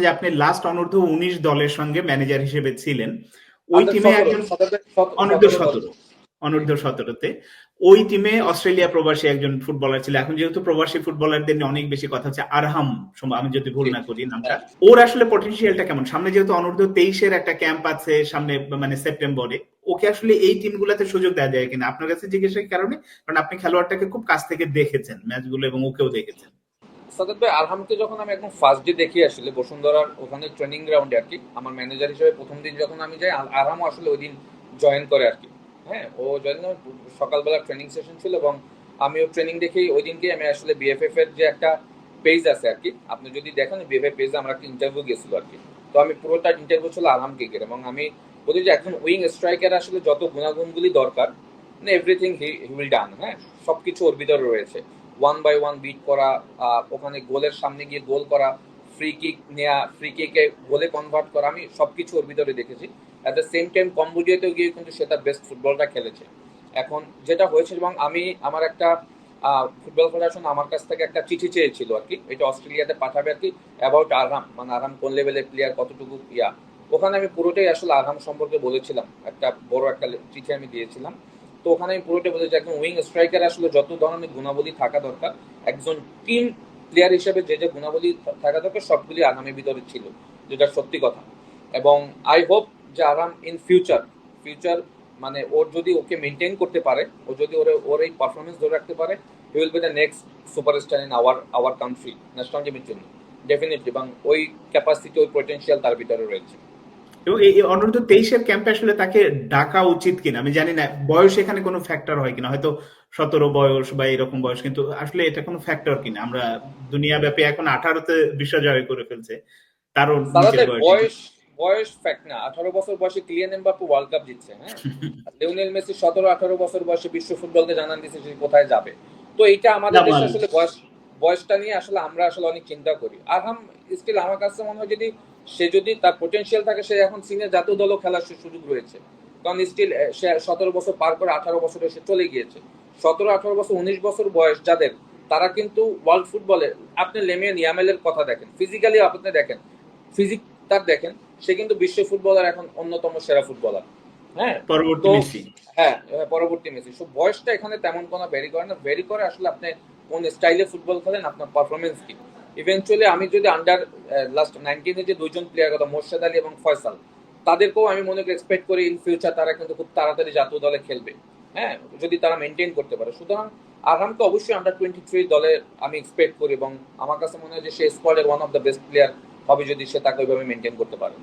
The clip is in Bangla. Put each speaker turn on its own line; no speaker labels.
যে আপনি লাস্ট অনূর্ধ্ব উনিশ দলের সঙ্গে ম্যানেজার হিসেবে ছিলেন ওই টিমে একজন অনূর্ধ্ব সতেরো অনূর্ধ্ব সতেরোতে। ওই টিমে অস্ট্রেলিয়া প্রবাসী একজন ফুটবলার ছিল। এখন যেহেতু প্রবাসী ফুটবলারদের নিয়ে অনেক বেশি কথা হচ্ছে আরহাম সম্ভব- আমি যদি ভুল না করি নামটা। ওর আসলে পটেনশিয়ালটা কেমন? সামনে যেহেতু অনূর্ধ্ব তেইশের একটা ক্যাম্প আছে সামনে মানে সেপ্টেম্বরে ওকে আসলে এই টিম টিমগুলোতে সুযোগ দেওয়া যায় কিনা? আপনার কাছে জিজ্ঞাসার কারণে? কারণ আপনি খেলোয়াড়টাকে খুব কাছ থেকে দেখেছেন ম্যাচগুলো এবং ওকেও দেখেছেন।
সাদাত ভাই আরহামকে যখন আমি একদম ফার্স্ট ডে দেখি আসলে বসুন্ধরার ওখানে ট্রেনিং গ্রাউন্ডে আর কি, আমার ম্যানেজার হিসেবে প্রথম দিন যখন আমি যাই আরহামও আসলে ওই দিন জয়েন করে আর কি। হ্যাঁ ও জয়েন সকালবেলা ট্রেনিং সেশন ছিল এবং আমিও ট্রেনিং দেখেই ওই দিনকে আমি আসলে বিএফএফ এর যে একটা পেজ আছে আর কি, আপনি যদি দেখেন বিএফএফ পেজে আমরা একটা ইন্টারভিউ গেছিল আর কি। তো আমি পুরোটা ইন্টারভিউ ছিল আরহামকে ঘিরে এবং আমি বলি যে এখন উইং স্ট্রাইকার আসলে যত গুণাগুণগুলি দরকার মানে এভরিথিং হি উইল ডান হ্যাঁ সবকিছু ওর ভিতরে রয়েছে। ওয়ান বাই ওয়ান বিট করা ওখানে গোলের সামনে গিয়ে গোল করা ফ্রি কিক নেওয়া ফ্রি কিকে গোলে কনভার্ট করা, আমি সবকিছু ওর ভিতরে দেখেছি। অ্যাট দ্য সেম টাইম কম্বোডিয়াতেও গিয়ে কিন্তু সে তার বেস্ট ফুটবলটা খেলেছে। এখন যেটা হয়েছে এবং আমি, আমার একটা ফুটবল ফেডারেশন আমার কাছ থেকে একটা চিঠি চেয়েছিল আর কি, এটা অস্ট্রেলিয়াতে পাঠাবে আর কি অ্যাবাউট আরহাম মানে আরহাম কোন লেভেলের প্লেয়ার কতটুকু, ইয়া। ওখানে আমি পুরোটাই আসলে আরহাম সম্পর্কে বলেছিলাম, একটা বড় একটা চিঠি আমি দিয়েছিলাম। তো ওখানে আমি পুরোটা বলেছি একজন উইং স্ট্রাইকার আসলে যত ধরনের গুণাবলী থাকা দরকার, একজন টিম প্লেয়ার হিসেবে যে যে গুণাবলী থাকা দরকার, সবগুলি আরামের ভিতরে ছিল, যেটা সত্যি কথা। এবং আই হোপ যে আরাম ইন ফিউচার ফিউচার মানে ওর যদি ওকে মেনটেন করতে পারে, ও যদি ওর ওর এই পারফরমেন্স ধরে রাখতে পারে he will be the next superstar in our our country national টিমের জন্য। ডেফিনেটলি এবং ওই ক্যাপাসিটি ওই পটেনশিয়াল তার ভিতরে রয়েছে।
এবং এই অনূর্ধ্ব তেইশের ক্যাম্পে আসলে তাকে ডাকা উচিত কিনা? আমি জানি না বয়স এখানে কোনো ফ্যাক্টর হয় কিনা? হয়তো সতেরো বয়স বা এরকম বয়স কিন্তু আসলে এটা কোনো ফ্যাক্টর কিনা? আমরা দুনিয়া ব্যাপী এখন আঠারোতে বিশ্ব জয় করে ফেলছে তারও বয়স।
বয়স ফ্যাক্ট না আঠারো বছর বয়সে ক্লিয়ান এমবাপ্পে ওয়ার্ল্ড কাপ জিতছে হ্যাঁ? লিওনেল মেসি সতেরো আঠারো বছর বয়সে বিশ্ব ফুটবলকে জানান দিচ্ছে সে কোথায় যাবে। তো এইটা আমাদের দেশে আসলে বয়স বয়সটা নিয়ে আসলে আমরা আসলে অনেক চিন্তা করি। আর হাম স্টিল আমার কাছে মনে হয় যদি সে যদি তার পোটেনশিয়াল থাকে সে এখন সিনিয়র জাতীয় দলও খেলার সে সুযোগ রয়েছে। কারণ স্টিল সে সতেরো বছর পার করে আঠারো বছরে সে চলে গিয়েছে। সতেরো আঠারো বছর উনিশ বছর বয়স যাদের তারা কিন্তু ওয়ার্ল্ড ফুটবলে আপনি লেমিয়ান ইয়ামেলের কথা দেখেন ফিজিক্যালি আপনি দেখেন ফিজিক তার দেখেন সে কিন্তু বিশ্ব ফুটবলার এখন অন্যতম সেরা ফুটবলার হ্যাঁ?
পরবর্তী মেসি।
হ্যাঁ হ্যাঁ, পরবর্তী মেসি। সো বয়সটা এখানে তেমন কোনো ভ্যারি করে না। ভ্যারি করে আসলে আপনি কোন স্টাইলে ফুটবল খেলেন আপনার পারফরমেন্স কি? ইভেনচুয়ালি আমি যদি আন্ডার লাস্ট নাইনটিনে যে দুইজন প্লেয়ার কথা, মোর্শেদ আলী এবং ফয়সাল, তাদেরকেও আমি মনে করি এক্সপেক্ট করি ইন ফিউচার তারা কিন্তু খুব তাড়াতাড়ি জাতীয় দলে খেলবে। হ্যাঁ যদি তারা মেনটেন করতে পারে। সুতরাং আরহামকে অবশ্যই আন্ডার টোয়েন্টি থ্রি দলে আমি এক্সপেক্ট করি এবং আমার কাছে মনে হয় যে সে স্কোয়াডের one of the best player হবে যদি সে তাকে ওইভাবে মেনটেন করতে পারে।